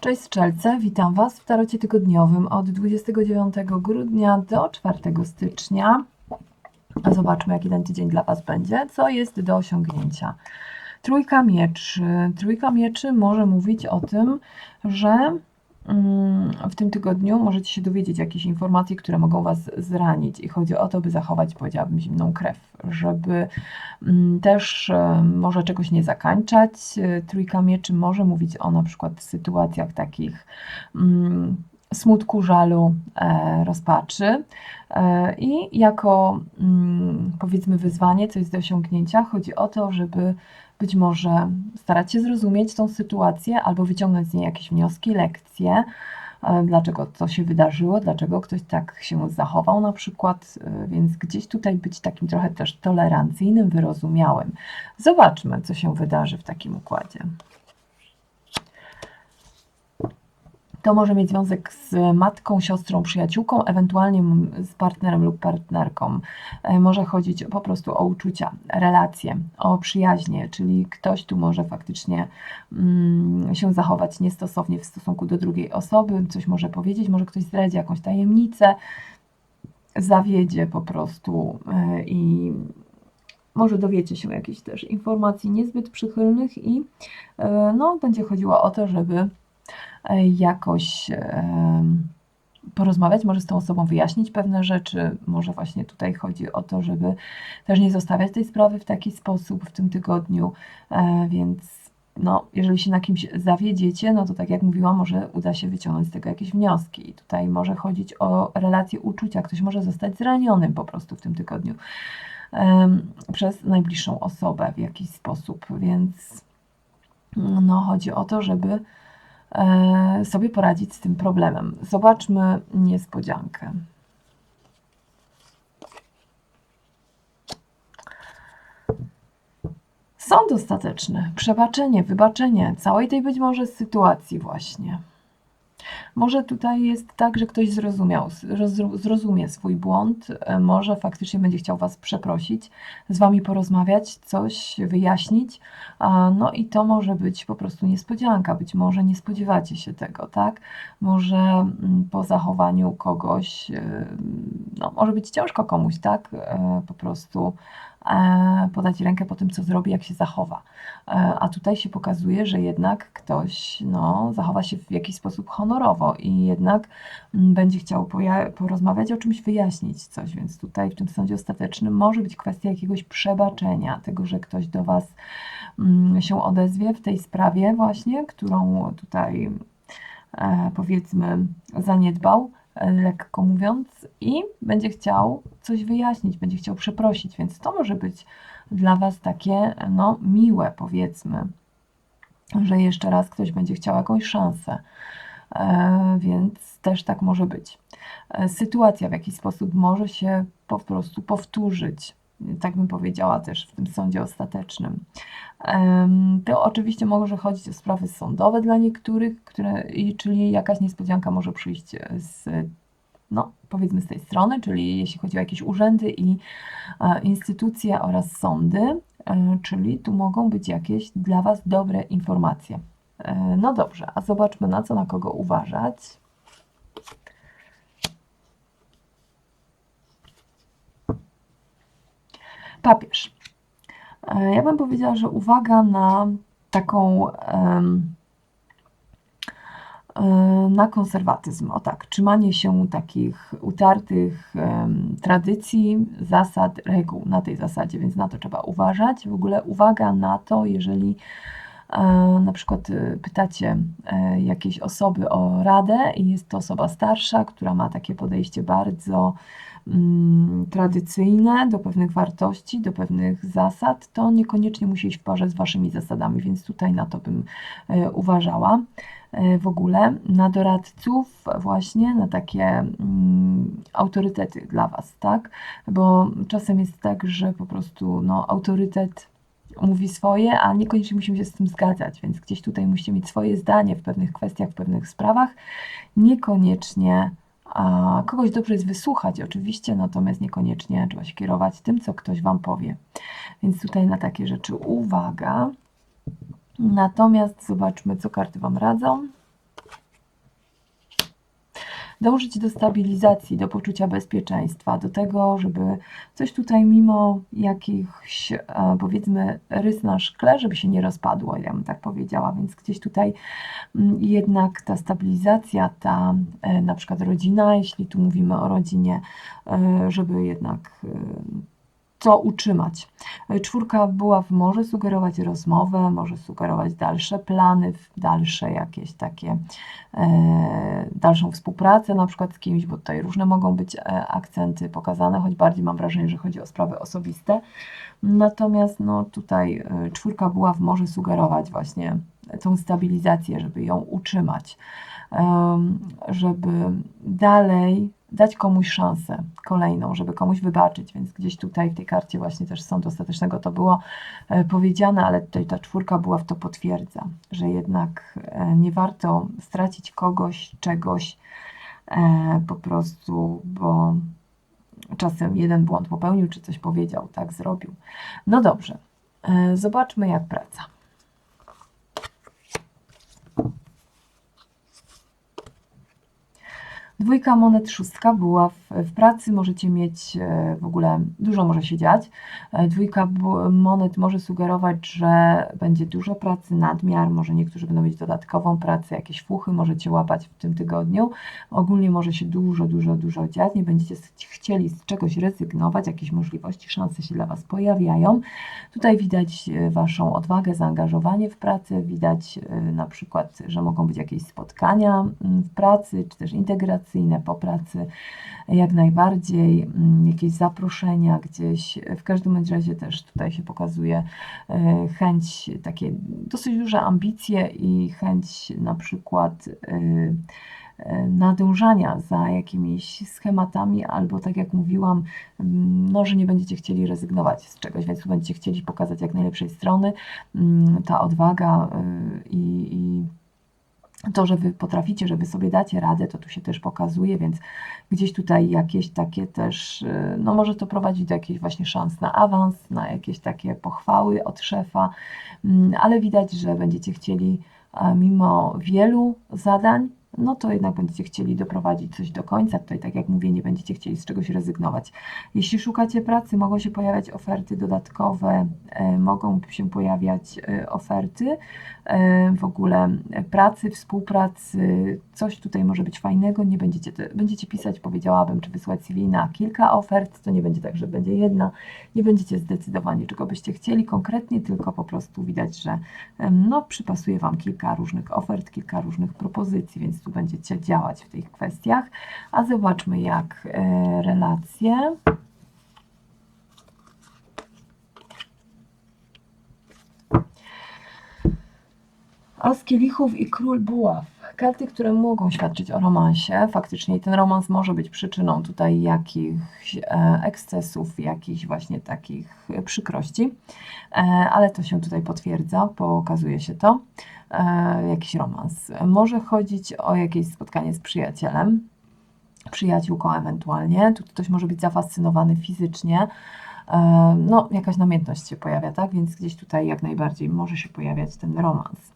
Cześć Strzelce, witam Was w tarocie tygodniowym od 29 grudnia do 4 stycznia. Zobaczmy, jaki ten tydzień dla Was będzie, co jest do osiągnięcia. Trójka mieczy. Trójka mieczy może mówić o tym, że w tym tygodniu możecie się dowiedzieć jakichś informacji, które mogą Was zranić i chodzi o to, by zachować, powiedziałabym, zimną krew, żeby mm, też e, może czegoś nie zakańczać. E, Trójka mieczy może mówić o na przykład sytuacjach takich mm, smutku, żalu, e, rozpaczy. E, I jako mm, powiedzmy wyzwanie, co jest do osiągnięcia, chodzi o to, żeby być może starać się zrozumieć tą sytuację albo wyciągnąć z niej jakieś wnioski, lekcje, e, dlaczego to się wydarzyło, dlaczego ktoś tak się zachował na przykład, więc gdzieś tutaj być takim trochę też tolerancyjnym, wyrozumiałym. Zobaczmy, co się wydarzy w takim układzie. To może mieć związek z matką, siostrą, przyjaciółką, ewentualnie z partnerem lub partnerką. E, Może chodzić po prostu o uczucia, relacje, o przyjaźnie, czyli ktoś tu może faktycznie mm, się zachować niestosownie w stosunku do drugiej osoby, coś może powiedzieć, może ktoś zdradzi jakąś tajemnicę, zawiedzie po prostu e, i może dowiecie się jakichś też informacji niezbyt przychylnych i e, no, będzie chodziło o to, żeby jakoś em, porozmawiać, może z tą osobą wyjaśnić pewne rzeczy. Może właśnie tutaj chodzi o to, żeby też nie zostawiać tej sprawy w taki sposób w tym tygodniu, e, więc no, jeżeli się na kimś zawiedziecie, no to tak jak mówiłam, może uda się wyciągnąć z tego jakieś wnioski. I tutaj może chodzić o relacje uczucia. Ktoś może zostać zranionym po prostu w tym tygodniu przez najbliższą osobę w jakiś sposób, więc no, chodzi o to, żeby e, sobie poradzić z tym problemem. Zobaczmy niespodziankę. Sąd ostateczny, przebaczenie, wybaczenie całej tej być może sytuacji właśnie. Może tutaj jest tak, że ktoś zrozumiał, zrozum- zrozumie swój błąd, e, może faktycznie będzie chciał Was przeprosić, z Wami porozmawiać, coś wyjaśnić, no i to może być po prostu niespodzianka, być może nie spodziewacie się tego, tak? Może mm, po zachowaniu kogoś, e, no może być ciężko komuś, tak? E, Po prostu podać rękę po tym, co zrobi, jak się zachowa. E, A tutaj się pokazuje, że jednak ktoś no, zachowa się w jakiś sposób honorowo i jednak mm, będzie chciał porozmawiać o czymś, wyjaśnić coś, więc tutaj w tym sądzie ostatecznym może być kwestia jakiegoś przebaczenia, tego, że ktoś do Was mm, się odezwie w tej sprawie właśnie, którą tutaj e, powiedzmy zaniedbał, e, lekko mówiąc, i będzie chciał coś wyjaśnić, będzie chciał przeprosić, więc to może być dla Was takie no, miłe, powiedzmy, że jeszcze raz ktoś będzie chciał jakąś szansę, e, więc też tak może być. E, Sytuacja w jakiś sposób może się po prostu powtórzyć, tak bym powiedziała też w tym sądzie ostatecznym. To oczywiście może chodzić o sprawy sądowe dla niektórych, które, czyli jakaś niespodzianka może przyjść z, no, powiedzmy z tej strony, czyli jeśli chodzi o jakieś urzędy i e, instytucje oraz sądy, e, czyli tu mogą być jakieś dla Was dobre informacje. E, No dobrze, a zobaczmy na co, na kogo uważać. Papież. E, Ja bym powiedziała, że uwaga na taką e, na konserwatyzm, o tak, trzymanie się takich utartych tradycji, zasad, reguł na tej zasadzie, więc na to trzeba uważać. W ogóle uwaga na to, jeżeli e, na przykład pytacie jakiejś osoby o radę i jest to osoba starsza, która ma takie podejście bardzo tradycyjne do pewnych wartości, do pewnych zasad, to niekoniecznie musi iść w parze z waszymi zasadami, więc tutaj na to bym e, uważała. E, W ogóle na doradców, właśnie na takie mm, autorytety dla was, tak? Bo czasem jest tak, że po prostu no, autorytet mówi swoje, a niekoniecznie musimy się z tym zgadzać, więc gdzieś tutaj musicie mieć swoje zdanie w pewnych kwestiach, w pewnych sprawach. Niekoniecznie a kogoś dobrze jest wysłuchać, oczywiście, natomiast niekoniecznie trzeba się kierować tym, co ktoś Wam powie. Więc tutaj na takie rzeczy uwaga. Natomiast zobaczmy, co karty Wam radzą. Dążyć do stabilizacji, do poczucia bezpieczeństwa, do tego, żeby coś tutaj mimo jakichś e, powiedzmy rys na szkle, żeby się nie rozpadło, ja bym tak powiedziała, więc gdzieś tutaj mm, jednak ta stabilizacja, ta e, na przykład rodzina, jeśli tu mówimy o rodzinie, e, żeby jednak co utrzymać. Czwórka była w może sugerować rozmowę, może sugerować dalsze plany, dalsze jakieś takie, e, dalszą współpracę na przykład z kimś, bo tutaj różne mogą być e, akcenty pokazane, choć bardziej mam wrażenie, że chodzi o sprawy osobiste. Natomiast no, tutaj e, czwórka była w może sugerować właśnie tą stabilizację, żeby ją utrzymać, żeby dalej dać komuś szansę kolejną, żeby komuś wybaczyć, więc gdzieś tutaj w tej karcie właśnie też sąd ostatecznego to było e, powiedziane, ale tutaj ta czwórka była w to potwierdza, że jednak e, nie warto stracić kogoś, czegoś e, po prostu, bo czasem jeden błąd popełnił, czy coś powiedział, tak zrobił. No dobrze, zobaczmy jak praca. Dwójka monet, szóstka była w, w, pracy, możecie mieć e, w ogóle, dużo może się dziać. E, dwójka monet może sugerować, że będzie dużo pracy, nadmiar, może niektórzy będą mieć dodatkową pracę, jakieś fuchy możecie łapać w tym tygodniu. Ogólnie może się dużo, dużo, dużo dziać, nie będziecie chcieli z czegoś rezygnować, jakieś możliwości, szanse się dla Was pojawiają. Tutaj widać e, Waszą odwagę, zaangażowanie w pracę, widać na przykład, że mogą być jakieś spotkania mm, w pracy, czy też integracja po pracy, jak najbardziej, mm, jakieś zaproszenia gdzieś. W każdym razie też tutaj się pokazuje e, chęć, takie dosyć duże ambicje i chęć na przykład e, e, nadążania za jakimiś schematami, albo tak jak mówiłam, mm, no, że nie będziecie chcieli rezygnować z czegoś, więc będziecie chcieli pokazać jak najlepszej strony. Mm, ta odwaga i to, że wy potraficie, że wy sobie dacie radę, to tu się też pokazuje, więc gdzieś tutaj jakieś takie też, y, no może to prowadzić do jakichś właśnie szans na awans, na jakieś takie pochwały od szefa, mm, ale widać, że będziecie chcieli mimo wielu zadań, no to jednak będziecie chcieli doprowadzić coś do końca. Tutaj, tak jak mówię, nie będziecie chcieli z czegoś rezygnować. Jeśli szukacie pracy, mogą się pojawiać oferty dodatkowe, e, mogą się pojawiać e, oferty e, w ogóle pracy, współpracy, coś tutaj może być fajnego. Nie będziecie, będziecie pisać, powiedziałabym, czy wysłać CV na kilka ofert, to nie będzie tak, że będzie jedna. Nie będziecie zdecydowani, czego byście chcieli konkretnie, tylko po prostu widać, że no, przypasuje Wam kilka różnych ofert, kilka różnych propozycji, więc tu będziecie działać w tych kwestiach. A zobaczmy, jak e, relacje. As kielichów i król buław. Karty, które mogą świadczyć o romansie. Faktycznie ten romans może być przyczyną tutaj jakichś e, ekscesów, jakichś właśnie takich przykrości, e, ale to się tutaj potwierdza, pokazuje się to. E, jakiś romans. Może chodzić o jakieś spotkanie z przyjacielem, przyjaciółką ewentualnie. Tu ktoś może być zafascynowany fizycznie. E, no, jakaś namiętność się pojawia, tak? Więc gdzieś tutaj jak najbardziej może się pojawiać ten romans.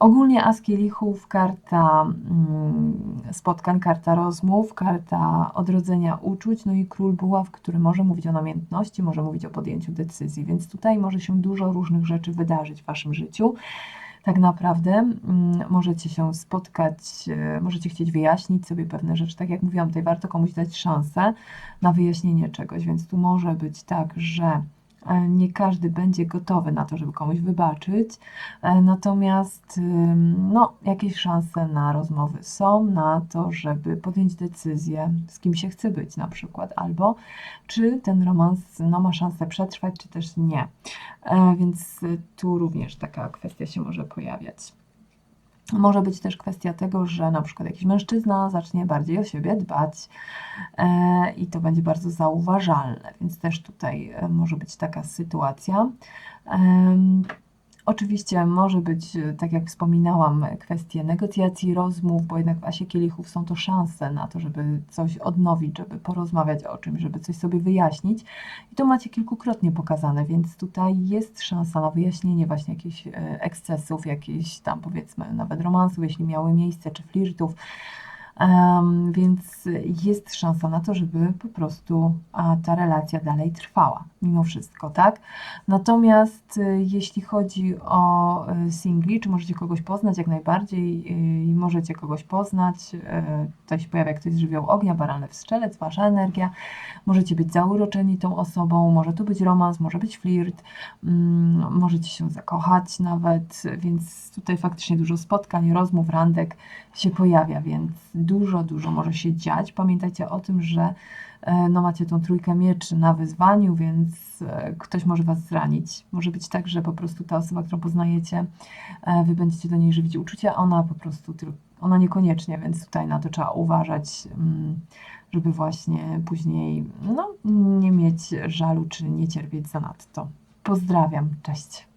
Ogólnie As Kielichów, karta mm, spotkań, karta rozmów, karta odrodzenia uczuć, no i Król Buław, który może mówić o namiętności, może mówić o podjęciu decyzji, więc tutaj może się dużo różnych rzeczy wydarzyć w Waszym życiu. Tak naprawdę mm, możecie się spotkać, e, możecie chcieć wyjaśnić sobie pewne rzeczy. Tak jak mówiłam, tutaj warto komuś dać szansę na wyjaśnienie czegoś, więc tu może być tak, że nie każdy będzie gotowy na to, żeby komuś wybaczyć, e, natomiast no, jakieś szanse na rozmowy są, na to, żeby podjąć decyzję, z kim się chce być na przykład, albo czy ten romans no, ma szansę przetrwać, czy też nie. E, więc tu również taka kwestia się może pojawiać. Może być też kwestia tego, że na przykład jakiś mężczyzna zacznie bardziej o siebie dbać e, i to będzie bardzo zauważalne, więc też tutaj e, może być taka sytuacja. Oczywiście może być, e, tak jak wspominałam, kwestie negocjacji, rozmów, bo jednak w Asie Kielichów są to szanse na to, żeby coś odnowić, żeby porozmawiać o czymś, żeby coś sobie wyjaśnić. I to macie kilkukrotnie pokazane, więc tutaj jest szansa na wyjaśnienie właśnie jakichś e, ekscesów, jakichś tam powiedzmy nawet romansów, jeśli miały miejsce, czy flirtów. Em, więc jest szansa na to, żeby po prostu a, ta relacja dalej trwała, mimo wszystko, tak? Natomiast y, jeśli chodzi o y, singli, czy możecie kogoś poznać, jak najbardziej y, możecie kogoś poznać. Tutaj się pojawia ktoś z żywioł ognia, barany strzelec, wasza energia. Możecie być zauroczeni tą osobą, może tu być romans, może być flirt, mm, możecie się zakochać nawet, więc tutaj faktycznie dużo spotkań, rozmów, randek się pojawia, więc dużo, dużo może się dziać. Pamiętajcie o tym, że no macie tą trójkę mieczy na wyzwaniu, więc e, ktoś może was zranić. Może być tak, że po prostu ta osoba, którą poznajecie, e, wy będziecie do niej żywić uczucia, ona po prostu tylko, ona niekoniecznie, więc tutaj na to trzeba uważać, mm, żeby właśnie później no, nie mieć żalu czy nie cierpieć zanadto. Pozdrawiam, cześć.